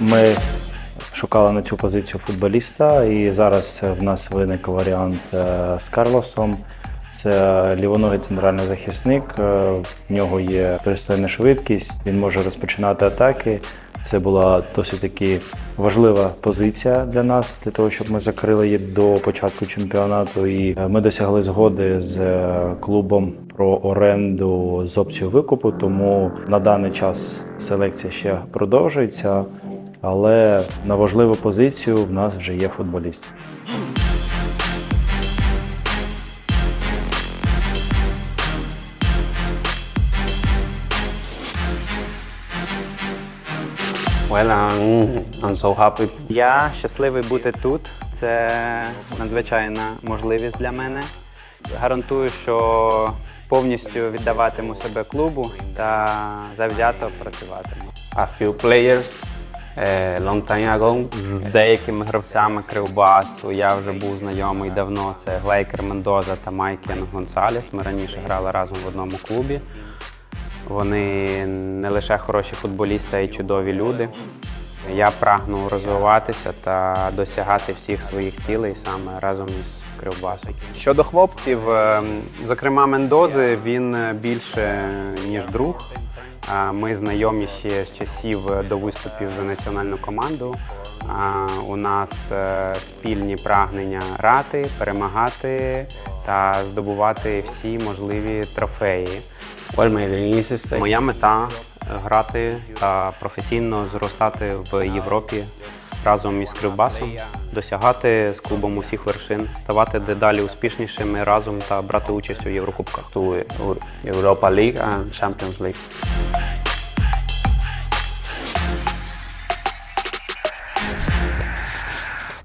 Ми шукали на цю позицію футболіста, і зараз в нас виник варіант е, з Карлосом. Це лівоногий центральний захисник. е, В нього є пристойна швидкість, він може розпочинати атаки. Це була досить таки важлива позиція для нас, для того, щоб ми закрили її до початку чемпіонату. І е, ми досягли згоди з е, клубом про оренду з опцією викупу. Тому на даний час селекція ще продовжується, але на важливу позицію в нас вже є футболіст. Well, I'm, I'm so happy. Я щасливий бути тут. Це надзвичайна можливість для мене. Гарантую, що повністю віддаватиму себе клубу та завзято працюватиму. A few players long time ago. З деякими гравцями Кривбасу я вже був знайомий давно. Це Глейкер Мендоза та Майкен Гонсалес. Ми раніше грали разом в одному клубі. Вони не лише хороші футболісти, а й чудові люди. Я прагну розвиватися та досягати всіх своїх цілей саме разом із Кривбасом. Щодо хлопців, ем, зокрема Мендози, він е, більше ніж друг. Ми знайомі ще з часів е, до виступів за національну команду. У нас е, спільні прагнення грати, перемагати та здобувати всі можливі трофеї. Моя мета грати та професійно зростати в Європі разом із Кривбасом, досягати з клубом усіх вершин, ставати дедалі успішнішими разом та брати участь у Єврокубках. League and Champions League.